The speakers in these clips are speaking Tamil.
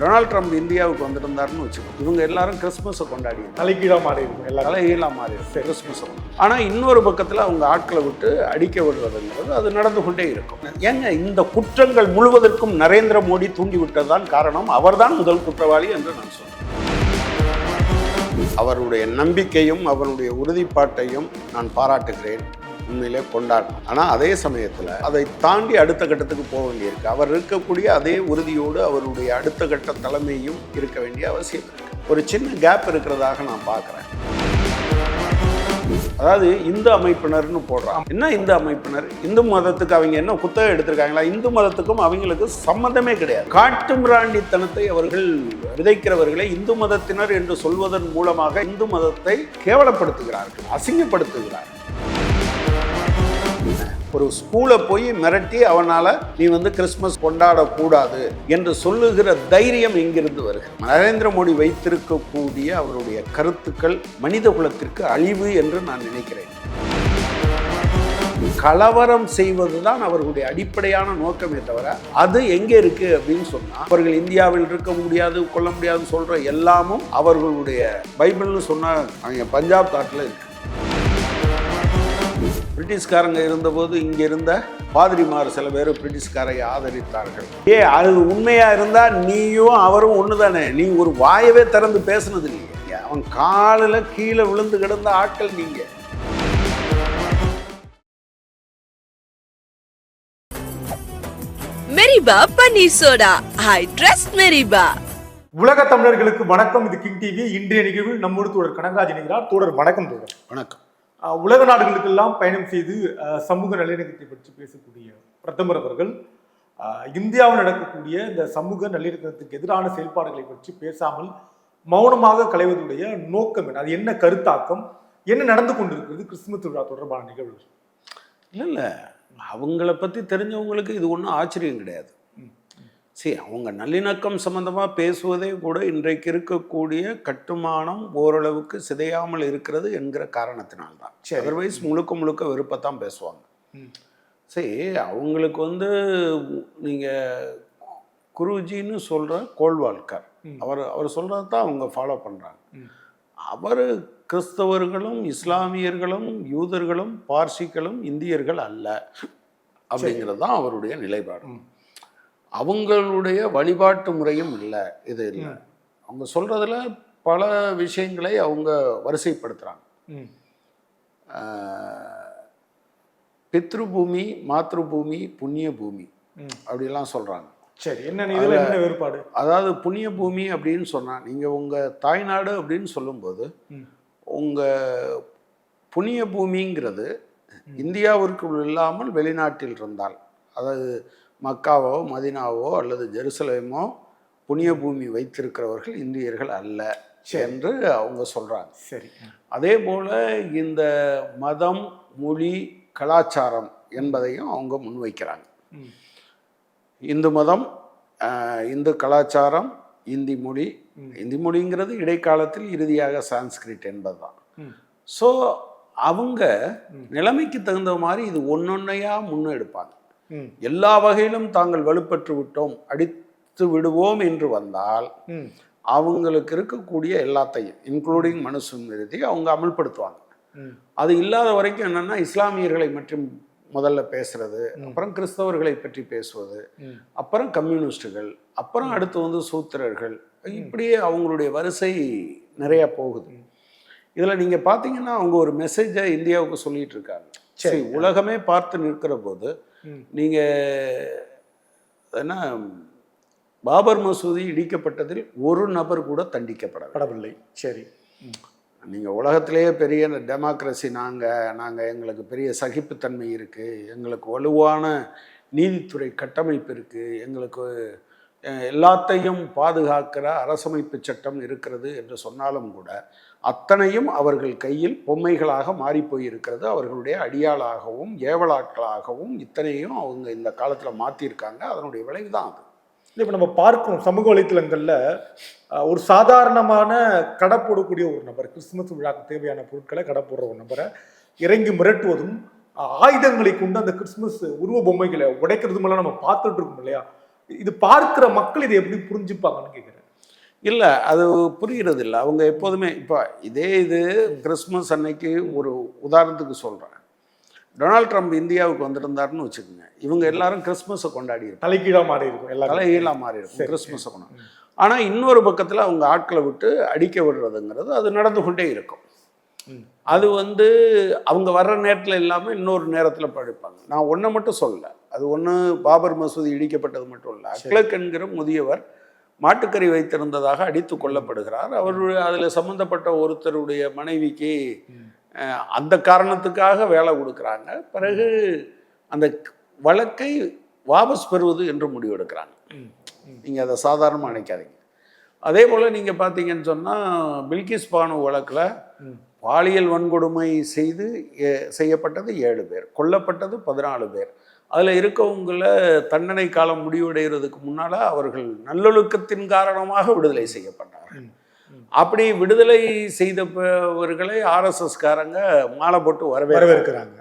டொனால்ட் ட்ரம்ப் இந்தியாவுக்கு வந்திருந்தாருன்னு வச்சுக்கோ. இவங்க எல்லாரும் கிறிஸ்மஸை கொண்டாடி தலைகீழாக மாறி இருக்கும் எல்லாரும். தலைகீழாக மாறி கிறிஸ்மஸ் ஆனால் இன்னொரு பக்கத்தில் அவங்க ஆட்களை விட்டு அடிக்க விடுறதுங்கிறது அது நடந்து கொண்டே இருக்கும். ஏங்க இந்த குற்றங்கள் முழுவதற்கும் நரேந்திர மோடி தூண்டி விட்டதுதான் காரணம்? அவர்தான் முதல் குற்றவாளி என்று நான் சொல்றேன். அவருடைய நம்பிக்கையும் அவருடைய உறுதிப்பாட்டையும் நான் பாராட்டுகிறேன். உண்மையிலே கொண்டாடணும். ஆனால் அதே சமயத்தில் அதை தாண்டி அடுத்த கட்டத்துக்கு போக வேண்டியிருக்கு. அவர் இருக்கக்கூடிய அதே உறுதியோடு அவருடைய அடுத்த கட்ட தலைமையும் இருக்க வேண்டிய அவசியம் இருக்கு. ஒரு சின்ன கேப் இருக்கிறதாக நான் பார்க்குறேன். அதாவது இந்து அமைப்பினர்னு போடுறான் என்ன இந்து அமைப்பினர்? இந்து மதத்துக்கு அவங்க என்ன குத்தகை எடுத்திருக்காங்களா? இந்து மதத்துக்கும் அவங்களுக்கு சம்மந்தமே கிடையாது. காட்டு மிராண்டித்தனத்தை அவர்கள் விதைக்கிறவர்களை இந்து மதத்தினர் என்று சொல்வதன் மூலமாக இந்து மதத்தை கேவலப்படுத்துகிறார்கள் அசிங்கப்படுத்துகிறார்கள். ஒரு ஸ்கூலை போய் மிரட்டி அவனால் நீ வந்து கிறிஸ்மஸ் கொண்டாடக்கூடாது என்று சொல்லுகிற தைரியம் எங்கிருந்து வருகிறது? நரேந்திர மோடி வைத்திருக்கக்கூடிய அவருடைய கருத்துக்கள் மனித குலத்திற்கு அழிவு என்று நான் நினைக்கிறேன். கலவரம் செய்வதுதான் அவர்களுடைய அடிப்படையான நோக்கமே தவிர அது எங்கே இருக்கு அப்படின்னு சொன்னா அவர்கள் இந்தியாவில் இருக்க முடியாது கொள்ள முடியாதுன்னு சொல்ற எல்லாமும் அவர்களுடைய பைபிள்னு சொன்னா அங்கே பஞ்சாப் தாட்டில் இருக்கு. பிரிட்டிஷ்காரங்க இருந்தபோது இங்க இருந்த பாதிரிமார் சில பேர் பிரிட்டிஷ்காரை ஆதரித்தார்கள். ஏ அது உண்மையா இருந்தா நீயும் அவரும் ஒண்ணுதானே? நீ ஒரு வாயவே திறந்து பேசுனது இல்லையே அவன் காலில் கீழே விழுந்து கிடந்த ஆட்கள் நீங்க. மெரிபா பன்னீர் சோடா. ஐ ட்ரஸ்ட் மெரிபா. உலக தமிழர்களுக்கு வணக்கம். இது கிங் டிவி. இன்றைய நிகழ்வில் நம்மோடு தோழர் கனகராஜ் தோழர் வணக்கம் தோழர். வணக்கம். உலக நாடுகளுக்கெல்லாம் பயணம் செய்து சமூக நல்லிணக்கத்தை பற்றி பேசக்கூடிய பிரதமர் அவர்கள் இந்தியாவில் நடக்கக்கூடிய இந்த சமூக நல்லிணக்கத்துக்கு எதிரான செயல்பாடுகளை பற்றி பேசாமல் மௌனமாக களைவதுடைய நோக்கம் என்ன? அது என்ன கருத்தாக்கம்? என்ன நடந்து கொண்டிருக்கிறது கிறிஸ்துமஸ் விழா தொடர்பான நிகழ்வு இல்லை இல்லை. அவங்கள பற்றி தெரிஞ்சவங்களுக்கு இது ஒன்றும் ஆச்சரியம் கிடையாது. சரி அவங்க நல்லிணக்கம் சம்பந்தமாக பேசுவதே கூட இன்றைக்கு இருக்கக்கூடிய கட்டுமானம் ஓரளவுக்கு சிதையாமல் இருக்கிறது என்கிற காரணத்தினால்தான் சரி. அதர்வைஸ் முழுக்க முழுக்க வெறுப்பத்தான் பேசுவாங்க. சரி அவங்களுக்கு வந்து நீங்கள் குருஜின்னு சொல்கிற கோல்வால்கர். அவர் அவர் சொல்கிறது தான் அவங்க ஃபாலோ பண்ணுறாங்க. அவர் கிறிஸ்தவர்களும் இஸ்லாமியர்களும் யூதர்களும் பார்சிகளும் இந்தியர்கள் அல்ல அப்படிங்கிறது தான் அவருடைய நிலைப்பாடு. அவங்களுடைய வழிபாட்டு முறையும் இல்லை இது இல்லை அவங்க சொல்றதுல பல விஷயங்களை அவங்க வரிசைப்படுத்துறாங்க ம். ஆஹ், பித்ருபூமி மாத்ருபூமி புண்ணிய பூமி. அப்படிலாம் சொல்றாங்க சரி என்ன வேறுபாடு அதாவது புண்ணிய பூமி அப்படின்னு சொன்னா நீங்க உங்க தாய்நாடு அப்படின்னு சொல்லும்போது. உங்க புண்ணிய பூமிங்கிறது இந்தியாவிற்குள் இல்லாமல் வெளிநாட்டில் இருந்தால் அதாவது மக்காவோ மதினாவோ அல்லது ஜெருசலேமோ புண்ணிய பூமி வைத்திருக்கிறவர்கள் இந்தியர்கள் அல்ல என்று அவங்க சொல்றாங்க சரி அதே போல இந்த மதம் மொழி கலாச்சாரம் என்பதையும் அவங்க முன்வைக்கிறாங்க. இந்து மதம் இந்து கலாச்சாரம் இந்தி மொழி. இந்தி மொழிங்கிறது இடைக்காலத்தில் இறுதியாக சான்ஸ்கிரிட் என்பதுதான். ஸோ அவங்க. நிலைமைக்கு தகுந்த மாதிரி இது ஒன்னொன்னையா முன்னெடுப்பாங்க. எல்லா வகையிலும் தாங்கள் வலுப்பெற்று விட்டோம் அடித்து விடுவோம் என்று வந்தால். அவங்களுக்கு இருக்கக்கூடிய எல்லாத்தையும் இன்க்ளூடிங் மனுஸ்மிருதி அவங்க அமல்படுத்துவாங்க. அது இல்லாத வரைக்கும் என்னன்னா இஸ்லாமியர்களை மற்றும் முதல்ல பேசுறது அப்புறம் கிறிஸ்தவர்களை பற்றி பேசுவது. அப்புறம் கம்யூனிஸ்டுகள் அப்புறம் அடுத்து வந்து சூத்திரர்கள். இப்படியே அவங்களுடைய வரிசை நிறைய போகுது. இதுல நீங்க பாத்தீங்கன்னா அவங்க ஒரு மெசேஜை இந்தியாவுக்கு சொல்லிட்டு இருக்காங்க. சரி. சரி உலகமே பார்த்து நிற்கிற போது ம். நீங்க என்ன பாபர் மசூதி இடிக்கப்பட்டதில் ஒரு நபர் கூட தண்டிக்கப்படவில்லை படவில்லை சரி. நீங்கள் உலகத்திலேயே பெரிய டெமோக்ரஸி நாங்கள் நாங்கள் எங்களுக்கு பெரிய சகிப்புத்தன்மை இருக்குது எங்களுக்கு வலுவான நீதித்துறை கட்டமைப்பு இருக்குது எங்களுக்கு எல்லாத்தையும் பாதுகாக்கிற அரசமைப்பு சட்டம் இருக்கிறது என்று சொன்னாலும் கூட அத்தனையும் அவர்கள் கையில் பொம்மைகளாக மாறிப்போயிருக்கிறது. அவர்களுடைய அடியாளாகவும் ஏவலாட்களாகவும் இத்தனையும் அவங்க இந்த காலத்தில் மாற்றியிருக்காங்க அதனுடைய விளைவு தான் அது இப்போ நம்ம பார்க்குறோம் சமூக வலைத்தளங்களில் ஒரு சாதாரணமான கடை போடக்கூடிய ஒரு நபர் கிறிஸ்துமஸ் விழாக்கு தேவையான பொருட்களை கடை போடுற ஒரு நபரை இறங்கி மிரட்டுவதும் ஆயுதங்களை கொண்டு அந்த கிறிஸ்துமஸ் உருவ பொம்மைகளை உடைக்கிறதுமெல்லாம் நம்ம பார்த்துட்டு இருக்கோம் இல்லையா? இது பார்க்குற மக்கள் இதை எப்படி புரிஞ்சுப்பாங்கன்னு கேட்குறேன் இல்லை அது புரிகிறது இல்லை அவங்க எப்போதுமே இப்போ இதே இது கிறிஸ்மஸ் அன்னைக்கு ஒரு உதாரணத்துக்கு சொல்கிறேன் டொனால்ட் ட்ரம்ப் இந்தியாவுக்கு வந்திருந்தாருன்னு வச்சுக்கோங்க. இவங்க எல்லாரும் கிறிஸ்மஸை கொண்டாடி இருப்பாங்க. தலைகீழா மாறி இருக்கும் எல்லாரும். தலைகீழாக மாறி இருக்கும் கிறிஸ்மஸை கொண்டாடி. ஆனால் இன்னொரு பக்கத்தில் அவங்க ஆட்களை விட்டு அடிக்க விடுறதுங்கிறது அது நடந்து கொண்டே இருக்கும். அது வந்து அவங்க வர்ற நேரத்தில் இல்லாமல் இன்னொரு நேரத்தில் படிப்பாங்க நான் ஒன்றை மட்டும் சொல்லல. அது ஒன்று பாபர் மசூதி இடிக்கப்பட்டது மட்டும் இல்லை. அக்லக் என்கிற முதியவர் மாட்டுக்கறி வைத்திருந்ததாக அடித்து கொல்லப்படுகிறார் அவர் அதில் சம்மந்தப்பட்ட ஒருத்தருடைய மனைவிக்கு அந்த காரணத்துக்காக வேலை கொடுக்குறாங்க. பிறகு அந்த வழக்கை வாபஸ் பெறுவது என்று முடிவெடுக்கிறாங்க. நீங்கள் அதை சாதாரணமாக நினைக்காதீங்க. அதே போல் நீங்கள் பார்த்தீங்கன்னு சொன்னால் பில்கிஸ் பானு வழக்கில் பாலியல் வன்கொடுமை செய்து செய்யப்பட்டது ஏழு பேர் கொல்லப்பட்டது பதினாலு பேர். அதில் இருக்கவங்கள தண்டனை காலம் முடிவடைகிறதுக்கு முன்னால் அவர்கள் நல்லொழுக்கத்தின் காரணமாக விடுதலை செய்யப்பட்டார்கள். அப்படி விடுதலை செய்தவர்களை ஆர்எஸ்எஸ்காரங்க மாலை போட்டு வரவேற்க வரவேற்கிறாங்க.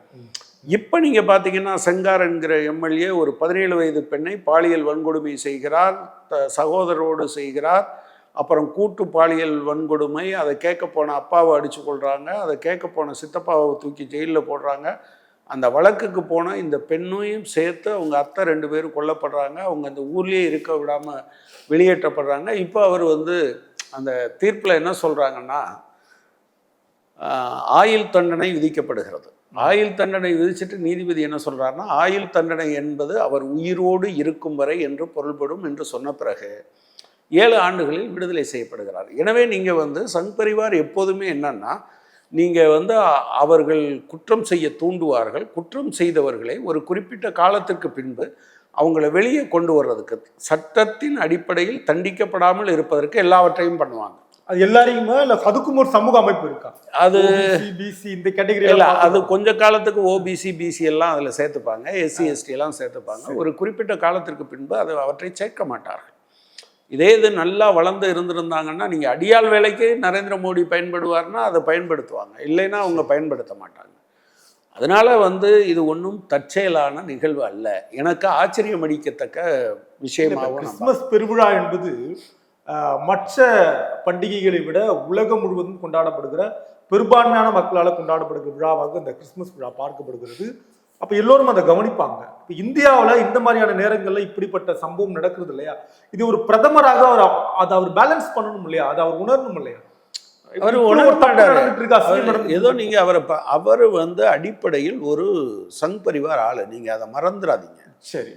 இப்போ நீங்கள் பார்த்தீங்கன்னா செங்கார் என்கிற எம்எல்ஏ ஒரு பதினேழு வயது பெண்ணை பாலியல் வன்கொடுமை செய்கிறார் த சகோதரோடு செய்கிறார் அப்புறம் கூட்டு பாலியல் வன்கொடுமை அதை கேட்க போன அப்பாவை அடித்து கொள்கிறாங்க அதை கேட்க போன சித்தப்பாவை தூக்கி ஜெயிலில் போடுறாங்க அந்த வழக்குக்கு போன இந்த பெண்ணையும் சேர்த்து அவங்க அத்தை ரெண்டு பேரும் கொல்லப்படுறாங்க. அவங்க அந்த ஊர்லேயே இருக்க விடாமல் வெளியேற்றப்படுறாங்க. இப்போ அவர் வந்து அந்த தீர்ப்பில் என்ன சொல்கிறாங்கன்னா ஆயுள் தண்டனை விதிக்கப்படுகிறது. ஆயுள் தண்டனை விதிச்சிட்டு நீதிபதி என்ன சொல்கிறாருன்னா ஆயுள் தண்டனை என்பது அவர் உயிரோடு இருக்கும் வரை என்று பொருள்படும் என்று சொன்ன பிறகு ஏழு ஆண்டுகளில் விடுதலை செய்யப்படுகிறார். எனவே நீங்கள் வந்து சங் பரிவார் எப்போதுமே என்னன்னா நீங்கள் வந்து அவர்கள் குற்றம் செய்ய தூண்டுவார்கள். குற்றம் செய்தவர்களை ஒரு குறிப்பிட்ட காலத்திற்கு பின்பு அவங்கள வெளியே கொண்டு வர்றதுக்கு சட்டத்தின் அடிப்படையில் தண்டிக்கப்படாமல் இருப்பதற்கு எல்லாவற்றையும் பண்ணுவாங்க. அது எல்லாரையுமே? இல்ல அதுக்கும் ஒரு சமூக அமைப்பு இருக்கா? அது பிசி இந்த கேட்டகரி இல்ல அது கொஞ்ச காலத்துக்கு ஓபிசி பிசி எல்லாம் அதில் சேர்த்துப்பாங்க. எஸ்சி எஸ்டி எல்லாம் சேர்த்துப்பாங்க. ஒரு குறிப்பிட்ட காலத்திற்கு பின்பு அது அவற்றை சேர்க்க மாட்டார்கள். இதே இது நல்லா வளர்ந்து இருந்திருந்தாங்கன்னா நீங்கள் அடியாள் வேலைக்கு நரேந்திர மோடி பயன்படுவார்னா அதை பயன்படுத்துவாங்க. இல்லைன்னா அவங்க பயன்படுத்த மாட்டாங்க. அதனால வந்து இது ஒன்றும் தற்செயலான நிகழ்வு அல்ல. எனக்கு ஆச்சரியம் அடிக்கத்தக்க விஷயமாகவும் நான் கிறிஸ்துமஸ் பெருவிழா என்பது ஆஹ், மற்ற பண்டிகைகளை விட உலகம் முழுவதும் கொண்டாடப்படுகிற பெரும்பான்மையான மக்களால் கொண்டாடப்படுகிற விழாவாக இந்த கிறிஸ்துமஸ் விழா பார்க்கப்படுகிறது. அப்ப எல்லோரும் அதை கவனிப்பாங்க. இப்ப இந்தியாவுல இந்த மாதிரியான நேரங்கள்ல இப்படிப்பட்ட சம்பவம் நடக்கிறது இல்லையா? இது ஒரு பிரதமராக அவர் அதை அவர் பேலன்ஸ் பண்ணணும் இல்லையா? அதை அவர் உணரணும் இல்லையா? அவர் இப்படி உணர ஒரு தப்பு மாட்டாரு. நடந்துட்டு இருக்கு, அசிங்கம் அவர் நடந்துட்டு ஏதோ. நீங்க அவரை அவர் வந்து அடிப்படையில் ஒரு சங் பரிவார் ஆளு. நீங்க அதை மறந்துடாதீங்க. சரி.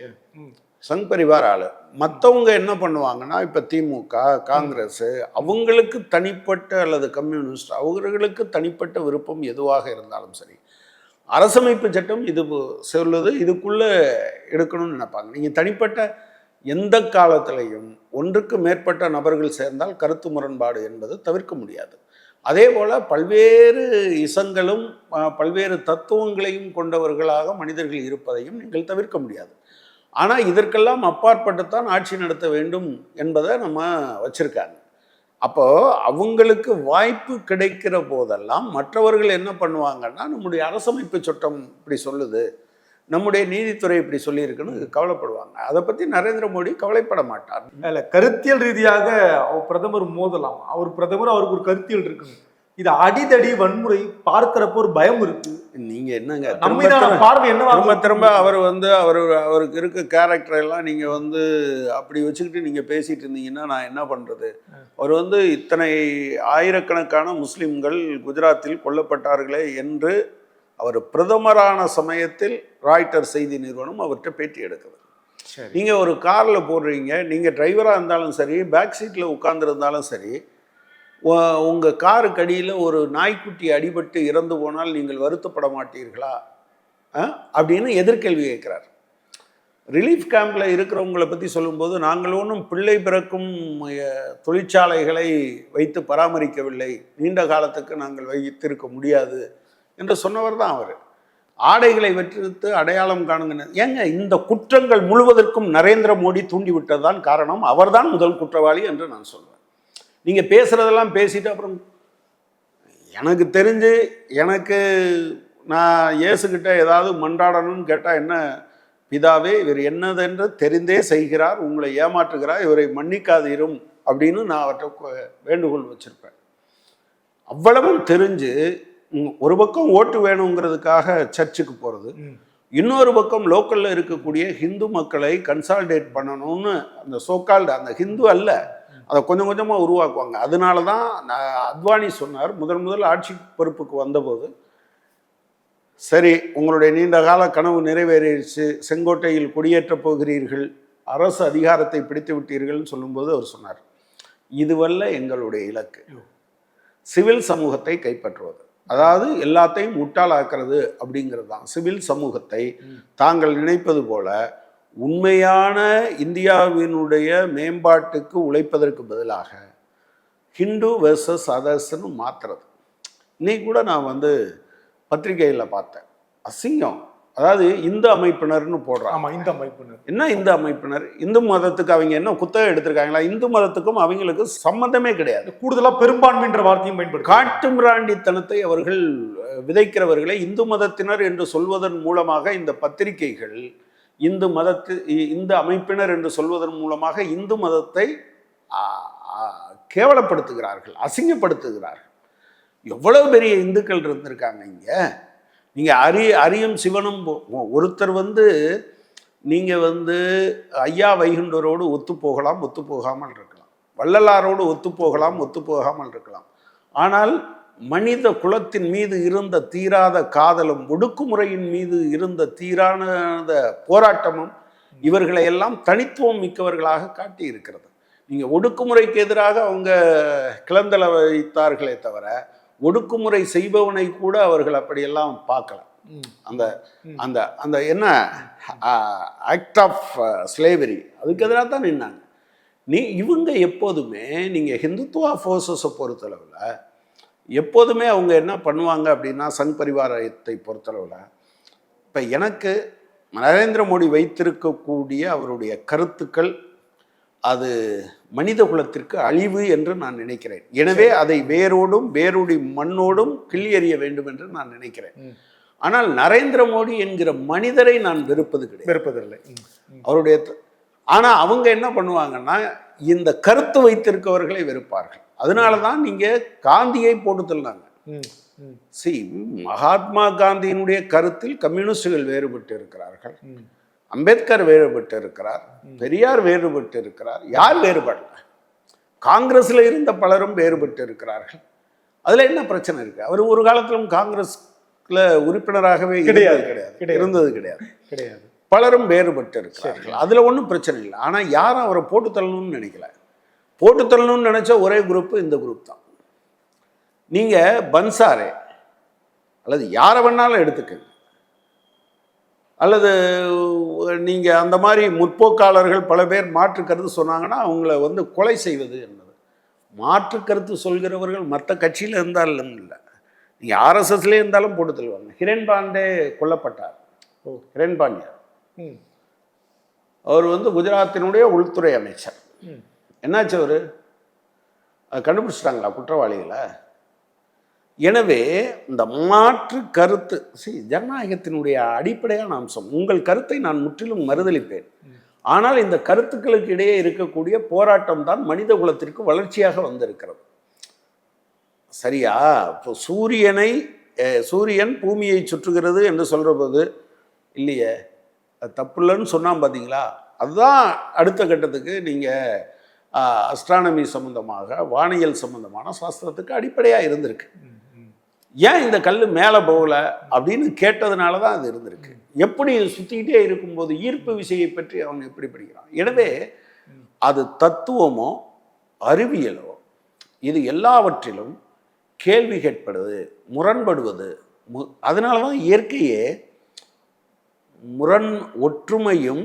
சங் பரிவார் ஆளு. மற்றவங்க என்ன பண்ணுவாங்கன்னா இப்போ திமுக காங்கிரஸ் அவங்களுக்கு தனிப்பட்ட அல்லது கம்யூனிஸ்ட் அவர்களுக்கு தனிப்பட்ட விருப்பம் எதுவாக இருந்தாலும் சரி அரசமைப்பு சட்டம் இது சொல்லுது இதுக்குள்ளே எடுக்கணும்னு நினைப்பாங்க. நீங்கள் தனிப்பட்ட எந்த காலத்திலையும் ஒன்றுக்கு மேற்பட்ட நபர்கள் சேர்ந்தால் கருத்து முரண்பாடு என்பது தவிர்க்க முடியாது. அதே போல் பல்வேறு இசங்களும் பல்வேறு தத்துவங்களையும் கொண்டவர்களாக மனிதர்கள் இருப்பதையும் நீங்கள் தவிர்க்க முடியாது. ஆனால் இதற்கெல்லாம் அப்பாற்பட்டுத்தான் ஆட்சி நடத்த வேண்டும் என்பதை நம்ம வச்சுருக்காங்க. அப்போ அவங்களுக்கு வாய்ப்பு கிடைக்கிற போதெல்லாம் மற்றவர்கள் என்ன பண்ணுவாங்கன்னா நம்முடைய அரசமைப்பு சட்டம் இப்படி சொல்லுது நம்முடைய நீதித்துறை இப்படி சொல்லியிருக்குன்னு கவலைப்படுவாங்க. அதை பற்றி நரேந்திர மோடி கவலைப்பட மாட்டார். இல்லை கருத்தியல் ரீதியாக அவர் பிரதமர் மோதலாம். அவர் பிரதமர் அவருக்கு ஒரு கருத்தியல் இருக்குங்க. இது அடிதடி வன்முறை பார்க்கிறப்ப ஒரு பயம் இருக்கு. நீங்க என்னங்க நம்ம பார்வை என்னவா திரும்ப திரும்ப அவர் வந்து அவர் அவருக்கு இருக்க கேரக்டர் எல்லாம் நீங்க வந்து அப்படி வச்சுக்கிட்டு நீங்க பேசிட்டு இருந்தீங்கன்னா நான் என்ன பண்றது? அவர் வந்து இத்தனை ஆயிரக்கணக்கான முஸ்லிம்கள் குஜராத்தில் கொல்லப்பட்டார்களே என்று அவர் பிரதமரான சமயத்தில் ராய்ட்டர் செய்தி நிறுவனம் அவர்கிட்ட பேட்டி எடுக்குது சரி. நீங்கள் ஒரு காரில் போடுறீங்க நீங்கள் டிரைவராக இருந்தாலும் சரி பேக் சீட்டில் உட்காந்துருந்தாலும் சரி உங்கள் காருக்கு அடியில் ஒரு நாய்க்குட்டி அடிபட்டு இறந்து போனால் நீங்கள் வருத்தப்பட மாட்டீர்களா? அப்படின்னு எதிர்கேள்வி கேட்குறார். ரிலீஃப் கேம்பில் இருக்கிறவங்கள பற்றி சொல்லும்போது நாங்கள் ஒன்றும் பிள்ளை பிறக்கும் தொழிற்சாலைகளை வைத்து பராமரிக்கவில்லை. நீண்ட காலத்துக்கு நாங்கள் வைத்திருக்க முடியாது என்று சொன்னவர் தான் அவர். ஆடைகளை வெற்றித்து அடையாளம் காணுங்க ஏங்க இந்த குற்றங்கள் முழுவதற்கும் நரேந்திர மோடி தூண்டிவிட்டது தான் காரணம்? அவர்தான் முதல் குற்றவாளி என்று நான் சொல்வேன். நீங்கள் பேசுகிறதெல்லாம் பேசிட்டு அப்புறம் எனக்கு தெரிஞ்சு எனக்கு நான் இயேசுகிட்ட ஏதாவது மன்றாடணும்னு கேட்டால் என்ன பிதாவே இவர் என்னதென்று தெரிந்தே செய்கிறார் உங்களை ஏமாற்றுகிறார் இவரை மன்னிக்காதீரும் அப்படின்னு நான் அவர்கிட்ட வேண்டுகோள் வச்சிருப்பேன் அவ்வளவும் தெரிஞ்சு ஒரு பக்கம் ஓட்டு வேணுங்கிறதுக்காக சர்ச்சுக்கு போகிறது. இன்னொரு பக்கம் லோக்கலில் இருக்கக்கூடிய ஹிந்து மக்களை கன்சால்டேட் பண்ணணும்னு அந்த சோக்கால்டு அந்த ஹிந்து அல்ல அதை கொஞ்சம் கொஞ்சமாக உருவாக்குவாங்க. அதனால தான் அத்வானி சொன்னார் முதல் முதல் ஆட்சி பொறுப்புக்கு வந்தபோது சரி உங்களுடைய நீண்ட கால கனவு நிறைவேறிடுச்சு செங்கோட்டையில் குடியேற்றப் போகிறீர்கள் அரசு அதிகாரத்தை பிடித்து விட்டீர்கள்னு சொல்லும்போது அவர் சொன்னார். இதுவல்ல எங்களுடைய இலக்கு. சிவில் சமூகத்தை கைப்பற்றுவது. அதாவது எல்லாத்தையும் முட்டாளாக்குறது அப்படிங்கிறது தான். சிவில் சமூகத்தை தாங்கள் நினைப்பது போல உண்மையான இந்தியாவினுடைய மேம்பாட்டுக்கு உழைப்பதற்கு பதிலாக ஹிந்து வெர்சஸ் அதர்ஸ்னு மாத்துறது. இன்னைக்கு கூட நான் வந்து பத்திரிகையில் பார்த்தேன். அசிங்கம். அதாவது இந்து அமைப்பினர்னு போடுறாங்க. ஆமா இந்த அமைப்பு என்ன இந்து அமைப்பினர்? இந்து மதத்துக்கு அவங்க என்ன குத்தகை எடுத்திருக்காங்களா? இந்து மதத்துக்கும் அவங்களுக்கு சம்மந்தமே கிடையாது. கூடுதலா பெரும்பான்மைன்ற வார்த்தையும் பயன்படுத்தி காட்டு மிராண்டித்தனத்தை அவர்கள் விதைக்கிறவர்களை இந்து மதத்தினர் என்று சொல்வதன் மூலமாக இந்த பத்திரிகைகள் இந்து மதத்து இ- இந்த அமைப்பினர் என்று சொல்வதன் மூலமாக இந்து மதத்தை கேவலப்படுத்துகிறார்கள் அசிங்கப்படுத்துகிறார்கள். எவ்வளவு பெரிய இந்துக்கள் இருந்திருக்காங்க இங்கே. நீங்கள் அரிய அரியும் சிவனும் போ- ஒருத்தர் வந்து நீங்கள் வந்து ஐயா வைகுண்டரோடு ஒத்து போகலாம் ஒத்து போகாமல் இருக்கலாம். வள்ளலாரோடு ஒத்து போகலாம் ஒத்து போகாமல் இருக்கலாம். ஆனால் மனித குலத்தின் மீது இருந்த தீராத காதலும் ஒடுக்குமுறையின் மீது இருந்த தீராத போராட்டமும் இவர்களை எல்லாம் தனித்துவம் மிக்கவர்களாக காட்டி இருக்கிறது நீங்க ஒடுக்குமுறைக்கு எதிராக அவங்க கிளந்தள வைத்தார்களே தவிர ஒடுக்குமுறை செய்பவனை கூட அவர்கள் அப்படியெல்லாம் பார்க்கல. அந்த அந்த அந்த என்ன ஆக்ட் ஆஃப் ஸ்லேவரி அதுக்கு எதிராக தான் நின்னாங்க. நீ இவங்க எப்போதுமே நீங்கள் ஹிந்துத்துவா ஃபோர்ஸஸை பொறுத்தளவில் எப்போதுமே அவங்க என்ன பண்ணுவாங்க அப்படின்னா சங் பரிவாரத்தை பொறுத்தளவில் இப்போ எனக்கு நரேந்திர மோடி வைத்திருக்கக்கூடிய அவருடைய கருத்துக்கள் அது மனித குலத்திற்கு அழிவு என்று நான் நினைக்கிறேன். எனவே அதை வேரோடும் வேருடி மண்ணோடும் கிள்ளி எறிய வேண்டும் என்று நான் நினைக்கிறேன். ஆனால் நரேந்திர மோடி என்கிற மனிதரை நான் வெறுப்பது கிடையாது. வெறுப்பதில்லை. அவருடைய த- ஆனா அவங்க என்ன பண்ணுவாங்கன்னா இந்த கருத்து வைத்திருக்கவர்களை வெறுப்பார்கள். அதனால தான் நீங்க காந்தியை போட்டு தள்ளினாங்க. சி மகாத்மா காந்தியினுடைய கருத்தில் கம்யூனிஸ்டுகள் வேறுபட்டு இருக்கிறார்கள். அம்பேத்கர் வேறுபட்டு இருக்கிறார் பெரியார் வேறுபட்டு இருக்கிறார் யார் வேறுபடல? காங்கிரஸ்ல இருந்த பலரும் வேறுபட்டு இருக்கிறார்கள் அதுல என்ன பிரச்சனை இருக்கு? அவர் ஒரு காலத்திலும் காங்கிரஸ்ல உறுப்பினராகவே கிடையாது. கிடையாது. இருந்தது கிடையாது. கிடையாது. பலரும் வேறுபட்டு இருக்கிறார்கள் அதுல ஒன்றும் பிரச்சனை இல்லை. ஆனா யாரும் அவரை போட்டு தள்ளணும்னு நினைக்கல. போட்டு தள்ளணும்னு நினைச்ச ஒரே குரூப் இந்த குரூப் தான். நீங்க பன்சாரே அல்லது யாரை வேணாலும் எடுத்துக்கங்க. அல்லது நீங்க அந்த மாதிரி முற்போக்காளர்கள் பல பேர் மாற்று கருத்து சொன்னாங்கன்னா அவங்கள வந்து கொலை செய்வது என்பது. மாற்று கருத்து சொல்கிறவர்கள் மற்ற கட்சியில் இருந்தாலும் இல்லை. நீங்கள் ஆர்எஸ்எஸ்லேயே இருந்தாலும் போட்டு தள்ளுவாங்க. ஹிரண் பாண்டே கொல்லப்பட்டார். ஓ. ஹிரண் பாண்டியா. அவர் வந்து குஜராத்தினுடைய உள்துறை அமைச்சர். என்னாச்சு அவர்? கண்டுபிடிச்சிட்டாங்களா குற்றவாளிகளை? எனவே இந்த மாற்று கருத்து சரி ஜனநாயகத்தினுடைய அடிப்படையான அம்சம் உங்கள் கருத்தை நான் முற்றிலும் மறுதளிப்பேன். ஆனால் இந்த கருத்துக்களுக்கு இடையே இருக்கக்கூடிய போராட்டம் தான் மனித குலத்திற்கு வளர்ச்சியாக வந்திருக்கிறது. சரியா? இப்போ சூரியனை சூரியன் பூமியை சுற்றுகிறது என்று சொல்கிற போது இல்லையே அது தப்பு இல்லைன்னு சொன்னான் பார்த்தீங்களா அதுதான் அடுத்த கட்டத்துக்கு நீங்கள் அஸ்ட்ரானமி சம்பந்தமாக வானியல் சம்பந்தமான சாஸ்திரத்துக்கு அடிப்படையாக இருந்திருக்கு. ஏன் இந்த கல் மேலே போகல அப்படின்னு கேட்டதுனால தான் அது இருந்திருக்கு. எப்படி சுற்றிக்கிட்டே இருக்கும்போது ஈர்ப்பு விசையை பற்றி அவன் எப்படி படிக்கிறான்? எனவே அது தத்துவமோ அறிவியலோ இது எல்லாவற்றிலும் கேள்வி கேட்படுவது முரண்படுவது மு அதனால தான் இயற்கையே முரண் ஒற்றுமையும்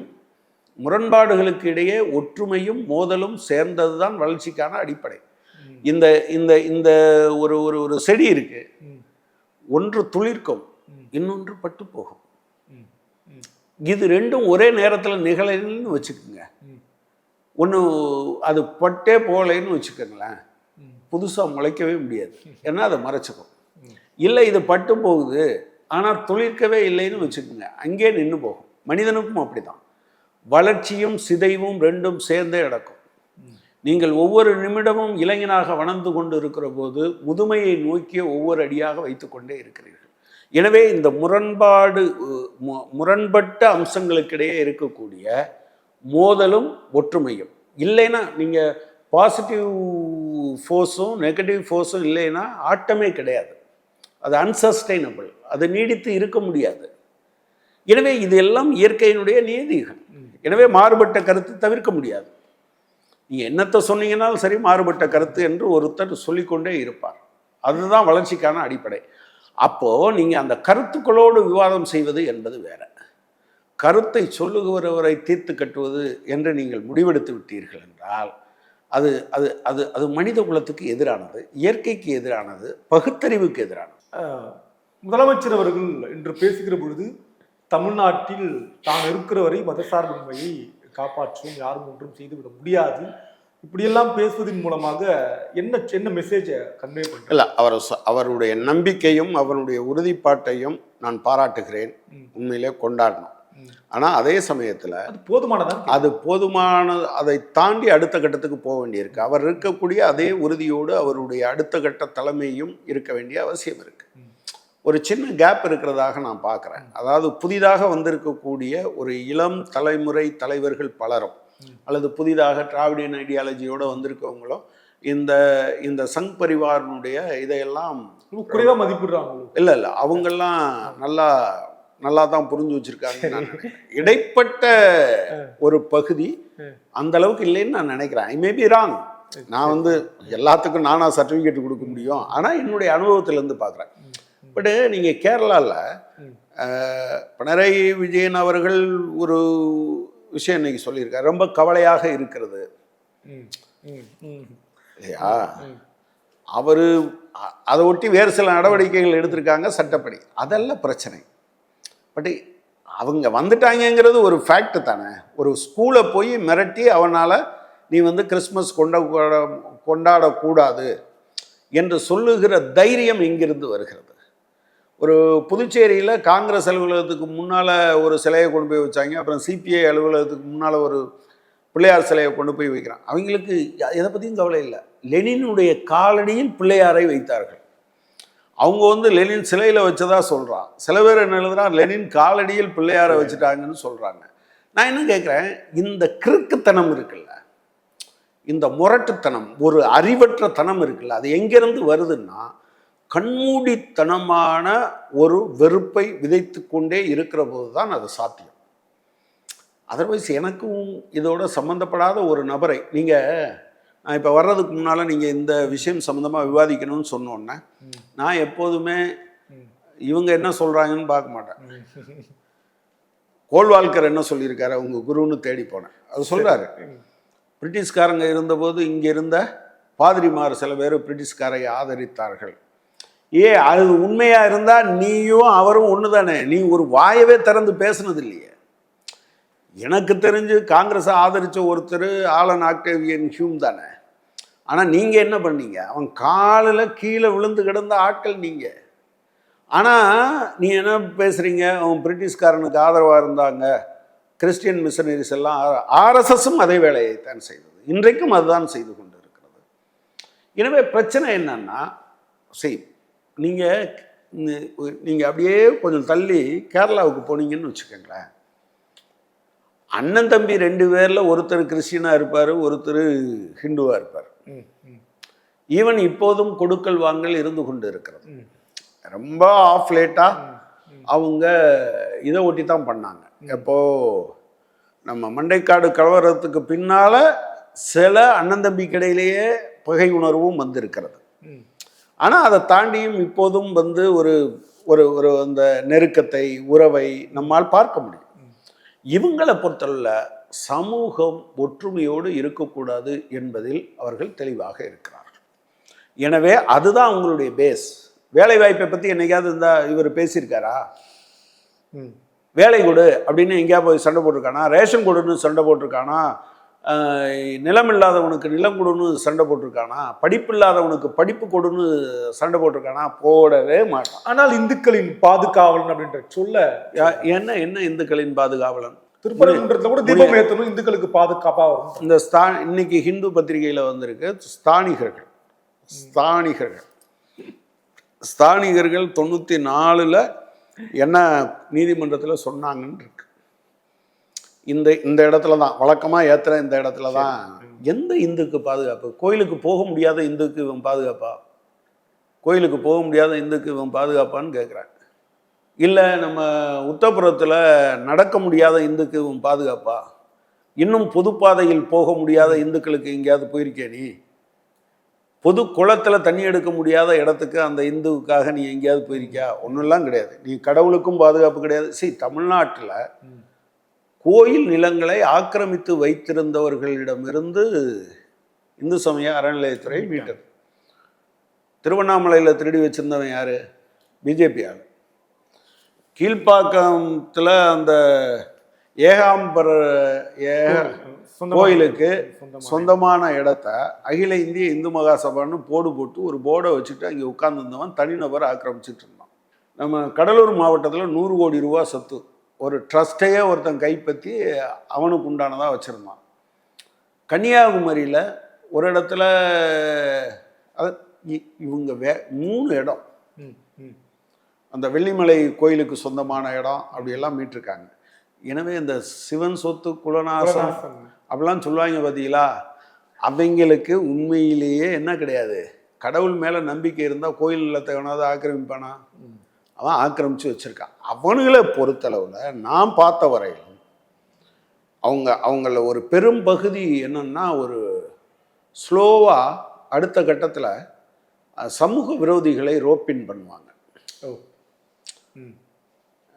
முரண்பாடுகளுக்கு இடையே ஒற்றுமையும் மோதலும் சேர்ந்தது தான் வளர்ச்சிக்கான அடிப்படை. இந்த இந்த இந்த ஒரு ஒரு ஒரு செடி இருக்கு. ஒன்று துளிர்க்கும் இன்னொன்று பட்டு போகும். இது ரெண்டும் ஒரே நேரத்தில் நிகழன்னு வச்சுக்கோங்க. ஒன்று அது பட்டே போகலைன்னு வச்சுக்கோங்களேன். புதுசாக முளைக்கவே முடியாது. ஏன்னா அதை மறைச்சிக்கும். இல்லை இது பட்டு போகுது ஆனால் துளிர்க்கவே இல்லைன்னு வச்சுக்கோங்க. அங்கே நின்று போகும். மனிதனுக்கும் அப்படிதான். வளர்ச்சியும் சிதைவும் ரெண்டும் சேர்ந்தே நடக்கும். நீங்கள் ஒவ்வொரு நிமிடமும் இளைஞனாக வளர்ந்து கொண்டு இருக்கிற போது முதுமையை நோக்கிய ஒவ்வொரு அடியாக வைத்துக்கொண்டே இருக்கிறீர்கள். எனவே இந்த முரண்பாடு மு- முரண்பட்ட அம்சங்களுக்கிடையே இருக்கக்கூடிய மோதலும் ஒற்றுமையும். இல்லைன்னா நீங்கள் பாசிட்டிவ் ஃபோர்ஸும் நெகட்டிவ் ஃபோர்ஸும் இல்லைன்னா ஆட்டமே கிடையாது. அது அன்சஸ்டைனபிள் அது நீடித்து இருக்க முடியாது. எனவே இது எல்லாம் இயற்கையினுடைய நீதிகள். எனவே மாறுபட்ட கருத்து தவிர்க்க முடியாது. நீங்கள் என்னத்தை சொன்னீங்கன்னாலும் சரி மாறுபட்ட கருத்து என்று ஒருத்தர் சொல்லிக்கொண்டே இருப்பார். அதுதான் வளர்ச்சிக்கான அடிப்படை. அப்போது நீங்கள் அந்த கருத்துக்களோடு விவாதம் செய்வது என்பது வேற. கருத்தை சொல்லுகிறவரை தீர்த்து கட்டுவது என்று நீங்கள் முடிவெடுத்து விட்டீர்கள் என்றால் அது அது அது அது மனித குலத்துக்கு எதிரானது இயற்கைக்கு எதிரானது பகுத்தறிவுக்கு எதிரானது. முதலமைச்சர் அவர்கள் இன்று பேசுகிற பொழுது தமிழ்நாட்டில் தான் இருக்கிற வரை மதசார்பின்மையை காப்பாற்றும் யாரும் ஒன்றும் செய்துவிட முடியாது. இப்படியெல்லாம் பேசுவதன் மூலமாக என்ன என்ன மெசேஜை கன்வே பண்ற இல்லை அவர் அவருடைய நம்பிக்கையும் அவருடைய உறுதிப்பாட்டையும் நான் பாராட்டுகிறேன். உண்மையிலே கொண்டாடணும். ஆனால் அதே சமயத்தில் அது போதுமானதான் அது போதுமான அதை தாண்டி அடுத்த கட்டத்துக்கு போக வேண்டியிருக்கு. அவர் இருக்கக்கூடிய அதே உறுதியோடு அவருடைய அடுத்த கட்ட தலைமையும் இருக்க வேண்டிய அவசியம் இருக்கு. ம். ஒரு சின்ன கேப் இருக்கிறதாக நான் பார்க்குறேன். அதாவது புதிதாக வந்திருக்கக்கூடிய ஒரு இளம் தலைமுறை தலைவர்கள் பலரும் அல்லது புதிதாக திராவிடியன் ஐடியாலஜியோடு வந்திருக்கவங்களும் இந்த இந்த சங் பரிவாரனுடைய இதையெல்லாம் ரொம்ப குறைவா மதிப்பிடுறாங்க. இல்லை இல்லை. அவங்கெல்லாம் நல்லா நல்லா தான் புரிஞ்சு வச்சிருக்காங்க. இடைப்பட்ட ஒரு பகுதி அந்த அளவுக்கு இல்லைன்னு நான் நினைக்கிறேன். ஐ மே பி ராங் நான் வந்து எல்லாத்துக்கும் நானா சர்டிஃபிகேட் கொடுக்க முடியும். ஆனால் என்னுடைய அனுபவத்திலேருந்து பார்க்குறேன். பட்டு நீங்கள் கேரளாவில் பினராயி விஜயன் அவர்கள் ஒரு விஷயம் இன்னைக்கு சொல்லியிருக்காரு. ரொம்ப கவலையாக இருக்கிறது. இல்லையா? அவர் அதை ஒட்டி வேறு சில நடவடிக்கைகள் எடுத்திருக்காங்க சட்டப்படி. அதெல்லாம் பிரச்சனை. பட் அவங்க வந்துட்டாங்கங்கிறது ஒரு ஃபேக்ட் தானே. ஒரு ஸ்கூலை போய் மிரட்டி அவனால் நீ வந்து கிறிஸ்மஸ் கொண்ட கொண்டாடக்கூடாது என்று சொல்லுகிற தைரியம் எங்கிருந்து வருகிறது. ஒரு புதுச்சேரியில் காங்கிரஸ் அலுவலகத்துக்கு முன்னால் ஒரு சிலையை கொண்டு போய் வச்சாங்க. அப்புறம் சிபிஐ அலுவலகத்துக்கு முன்னால் ஒரு பிள்ளையார் சிலையை கொண்டு போய் வைக்கிறான். அவங்களுக்கு எதை பற்றியும் கவலை இல்லை. லெனினுடைய காலடியில் பிள்ளையாரை வைத்தார்கள். அவங்க வந்து லெனின் சிலையில் வச்சதா சொல்கிறான் சில பேர் என்ன எழுதுனா லெனின் காலடியில் பிள்ளையாரை வச்சுட்டாங்கன்னு சொல்கிறாங்க நான் என்ன கேட்குறேன் இந்த கிறுக்குத்தனம் இருக்குல்ல. இந்த முரட்டுத்தனம் ஒரு அறிவற்ற தனம் இருக்குல்ல. அது எங்கேருந்து வருதுன்னா கண்மூடித்தனமான ஒரு வெறுப்பை விதைத்து கொண்டே இருக்கிற போது தான் அது சாத்தியம். அதர்வைஸ் எனக்கும் இதோட சம்மந்தப்படாத ஒரு நபரை நீங்கள் நான் இப்போ வர்றதுக்கு முன்னால் நீங்கள் இந்த விஷயம் சம்மந்தமாக விவாதிக்கணும்னு சொன்னோன்னே நான் எப்போதுமே இவங்க என்ன சொல்கிறாங்கன்னு பார்க்க மாட்டேன். கோல்வால்கர் என்ன சொல்லியிருக்காரு? அவங்க குருன்னு தேடி போனேன். அது சொல்கிறாரு பிரிட்டிஷ்காரங்க இருந்தபோது இங்கே இருந்த பாதிரிமார் சில பேர் பிரிட்டிஷ்காரை ஆதரித்தார்கள். ஏ அது உண்மையாக இருந்தால் நீயும் அவரும் ஒன்று தானே நீ ஒரு வாயவே திறந்து பேசுனது இல்லையே எனக்கு தெரிஞ்சு காங்கிரஸை ஆதரித்த ஒருத்தர் ஆலன் ஆக்டேவியன் ஹியூம் தானே. ஆனால் நீங்கள் என்ன பண்ணீங்க? அவன் காலில் கீழே விழுந்து கிடந்த ஆட்கள் நீங்கள் ஆனால் நீ என்ன பேசுகிறீங்க அவன் பிரிட்டிஷ்காரனுக்கு ஆதரவாக இருந்தாங்க. கிறிஸ்டியன் மிஷனரிஸ் எல்லாம் ஆர்எஸ்எஸும் அதே வேலையை தான் செய்தது. இன்றைக்கும் அதுதான் செய்து கொண்டு இருக்கிறது எனவே பிரச்சனை என்னன்னா சரி நீங்கள் நீங்கள் அப்படியே கொஞ்சம் தள்ளி கேரளாவுக்கு போனீங்கன்னு வச்சுக்கோங்களேன். அண்ணன் தம்பி ரெண்டு பேரில் ஒருத்தர் கிறிஸ்டியனாக இருப்பார் ஒருத்தர் ஹிந்துவாக இருப்பார். ஈவன் இப்போதும் கொடுக்கல் வாங்கல் இருந்து கொண்டு இருக்கிறது. ரொம்ப ஆஃப் லேட்டாக அவங்க இதை ஒட்டி தான் பண்ணாங்க எப்போ? நம்ம மண்டைக்காடு கலவரத்துக்கு பின்னால் சில அண்ணன் தம்பி கிடையிலேயே பகை உணர்வும் வந்திருக்கிறது. ம். ஆனால் அதை தாண்டியும் இப்போதும் வந்து ஒரு ஒரு ஒரு அந்த நெருக்கத்தை உறவை நம்மால் பார்க்க முடியும். இவங்களை பொறுத்தளவில் சமூகம் ஒற்றுமையோடு இருக்கக்கூடாது என்பதில் அவர்கள் தெளிவாக இருக்கிறார்கள். எனவே அதுதான் அவங்களுடைய பேஸ் வேலை வாய்ப்பை பற்றி என்னைக்காவது இந்த இவர் பேசியிருக்காரா. வேலை கொடு அப்படின்னு எங்கேயா போய் சண்டை போட்டிருக்கானா? ரேஷன் கொடுன்னு சண்டை போட்டிருக்கானா? நிலம் இல்லாதவனுக்கு நிலம் கொடுன்னு சண்டை போட்டிருக்கானா? படிப்பு இல்லாதவனுக்கு படிப்பு கொடுன்னு சண்டை போட்டிருக்கானா? போடவே மாட்டான். ஆனால் இந்துக்களின் பாதுகாவலன் அப்படின்ற சொல்ல என்ன என்ன இந்துக்களின் பாதுகாவலன்? திருப்பரங்குன்றத்துல கூட தீபம் ஏத்தணும் இந்துக்களுக்கு பாதுகாப்பா வரும். இந்த ஸ்தா இன்னைக்கு ஹிந்து பத்திரிகையில் வந்திருக்கு ஸ்தானிகர்கள். ஸ்தானிகர்கள். ஸ்தானிகர்கள் தொண்ணூற்றி நாலில் என்ன நீதிமன்றத்தில் சொன்னாங்கன்னு இந்த இந்த இடத்துல தான் வழக்கமாக ஏத்துற இந்த இடத்துல தான் எந்த இந்துக்கு பாதுகாப்பு? கோயிலுக்கு போக முடியாத இந்துக்கு இவன் பாதுகாப்பா? கோயிலுக்கு போக முடியாத இந்துக்கு இவன் பாதுகாப்பான்னு கேட்குறாங்க இல்லை நம்ம உத்தரப்புறத்தில் நடக்க முடியாத இந்துக்கு இவன் பாதுகாப்பா? இன்னும் பொதுப்பாதையில் போக முடியாத இந்துக்களுக்கு எங்கேயாவது போயிருக்கே நீ? பொது குளத்தில் தண்ணி எடுக்க முடியாத இடத்துக்கு அந்த இந்துவுக்காக நீ எங்கேயாவது போயிருக்கியா? ஒன்றும்லாம் கிடையாது. நீ கடவுளுக்கும் பாதுகாப்பு கிடையாது. சரி தமிழ்நாட்டில் கோயில் நிலங்களை ஆக்கிரமித்து வைத்திருந்தவர்களிடமிருந்து இந்து சமய அறநிலையத்துறை மீட்டது. திருவண்ணாமலையில் திருடி வச்சிருந்தவன் யாரு? பிஜேபி ஆள். கீழ்ப்பாக்கத்தில் அந்த ஏகாம்பர ஏக கோயிலுக்கு சொந்தமா. சொந்தமான இடத்த அகில இந்திய இந்து மகாசபான்னு போர்டு போட்டு ஒரு போர்டை வச்சுட்டு அங்கே உட்கார்ந்திருந்தவன் தனிநபர் ஆக்கிரமிச்சிட்டு இருந்தான். நம்ம கடலூர் மாவட்டத்தில் நூறு கோடி ரூபா சொத்து. ஒரு ட்ரஸ்ட்டையே ஒருத்தன் கைப்பற்றி அவனுக்கு உண்டானதாக வச்சுருந்தான். கன்னியாகுமரியில் ஒரு இடத்துல அது இவங்க வே மூணு இடம். அந்த வெள்ளிமலை கோயிலுக்கு சொந்தமான இடம் அப்படியெல்லாம் மீட்டிருக்காங்க. எனவே இந்த சிவன் சொத்து குலநாசம். அப்படிலாம் சொல்லுவாங்க பார்த்தீங்களா அவங்களுக்கு உண்மையிலேயே என்ன கிடையாது. கடவுள் மேலே நம்பிக்கை இருந்தால் கோயில் நிலத்தை எவனாவது ஆக்கிரமிப்பானா? அவன் ஆக்கிரமிச்சு வச்சிருக்கான். அவனுங்களை பொறுத்தளவில் நான் பார்த்த வரையிலும் அவங்க அவங்கள ஒரு பெரும் பகுதி என்னன்னா ஒரு ஸ்லோவாக அடுத்த கட்டத்தில் சமூக விரோதிகளை ரோப்பின் பண்ணுவாங்க.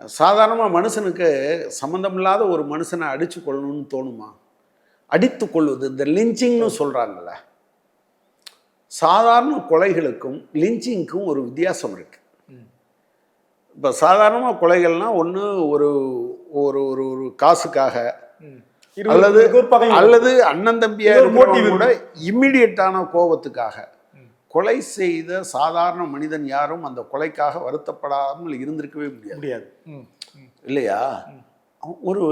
சாதாரணமாக மனுஷனுக்கு சம்மந்தமில்லாத ஒரு மனுஷனை அடித்து கொள்ளணும்னு தோணுமா? அடித்து கொள்வது இந்த லிஞ்சிங்னு சொல்கிறாங்கல்ல சாதாரண கொலைகளுக்கும் லிஞ்சிங்க்கும் ஒரு வித்தியாசம் இருக்கு. ம். இப்போ சாதாரணமாக கொலைகள்னால் ஒன்று ஒரு ஒரு ஒரு ஒரு காசுக்காக. அல்லது அல்லது அண்ணன் தம்பியா கூட இம்மிடியட்டான கோபத்துக்காக. கொலை செய்த சாதாரண மனிதன் யாரும் அந்த கொலைக்காக வருத்தப்படாமல் இருந்திருக்கவே முடியாது. முடியாது. இல்லையா? ஒரு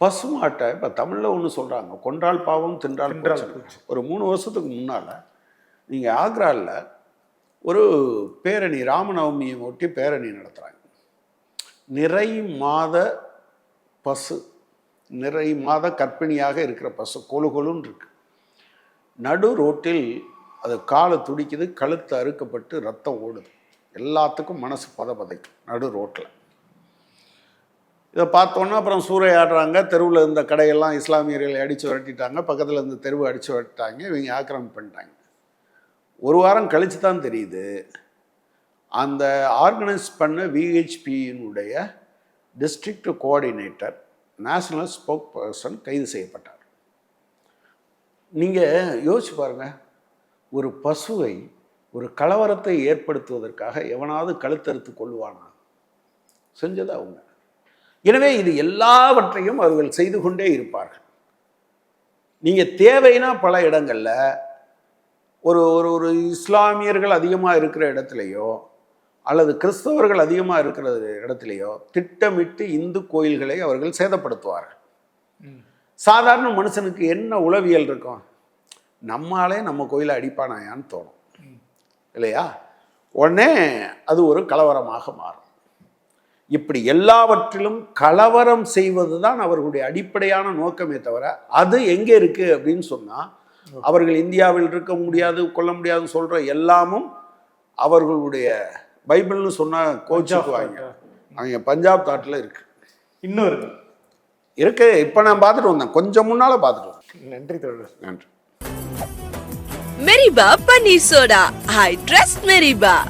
பசுமாட்டை இப்போ தமிழில் ஒன்று சொல்கிறாங்க கொன்றால் பாவம் தின்றால். ஒரு மூணு வருஷத்துக்கு முன்னால் நீங்கள் ஆக்ராவில் ஒரு பேரணி ராமநவமியை ஒட்டி பேரணி நடத்துகிறாங்க நிறை மாத பசு நிறை மாத கர்ப்பிணியாக இருக்கிற பசு கொலு கொலுன்னு இருக்கு. நடு ரோட்டில் அது காலை துடிக்குது கழுத்து அறுக்கப்பட்டு ரத்தம் ஓடுது. எல்லாத்துக்கும் மனசு பதபதைக்கும் நடு ரோட்டில். இதை பார்த்தோன்னா அப்புறம் சூறையாடுறாங்க தெருவில் இருந்த கடையெல்லாம் இஸ்லாமியர்களை அடித்து விரட்டிட்டாங்க பக்கத்தில் இருந்த தெருவை அடித்து விரட்டிட்டாங்க இவங்க ஆக்கிரமிப்பு பண்ணிட்டாங்க. ஒரு வாரம் கழித்து தான் தெரியுது. அந்த ஆர்கனைஸ் பண்ண விஹெச்பியினுடைய district coordinator national spoke person கைது செய்யப்பட்டார். நீங்கள் யோசிச்சு பாருங்க. ஒரு பசுவை ஒரு கலவரத்தை ஏற்படுத்துவதற்காக எவனாவது கழுத்தறுத்து கொள்வானா செஞ்சது அவங்க? எனவே இது எல்லாவற்றையும் அவர்கள் செய்து கொண்டே இருப்பார்கள். நீங்கள் தேவைன்னா பல இடங்களில் ஒரு ஒரு ஒரு இஸ்லாமியர்கள் அதிகமாக இருக்கிற இடத்துலையோ அல்லது கிறிஸ்தவர்கள் அதிகமாக இருக்கிற இடத்துலையோ திட்டமிட்டு இந்து கோயில்களை அவர்கள் சேதப்படுத்துவார்கள். சாதாரண மனுஷனுக்கு என்ன உளவியல் இருக்கும்? நம்மாலே நம்ம கோயிலை அடிப்பானாயான்னு தோணும். இல்லையா? உடனே அது ஒரு கலவரமாக மாறும். இப்படி எல்லாவற்றிலும் கலவரம் செய்வது தான் அவர்களுடைய அடிப்படையான நோக்கமே தவிர அது எங்கே இருக்கு அப்படின்னு சொன்னா அவர்கள் இந்தியாவில் இருக்க முடியாது கொள்ள முடியாதுன்னு சொல்ற எல்லாமும் அவர்களுடைய பைபிள்னு சொன்னா கோச்சுக்குவாங்க அவங்க பஞ்சாப் தாட்டில் இருக்கு. இன்னும் இருக்கு. இருக்கு இப்போ நான் பார்த்துட்டு வந்தேன். கொஞ்சம் முன்னால பார்த்துட்டு வந்தேன். நன்றி தோழர். நன்றி. Meriba Paneer Soda. I trust Meriba.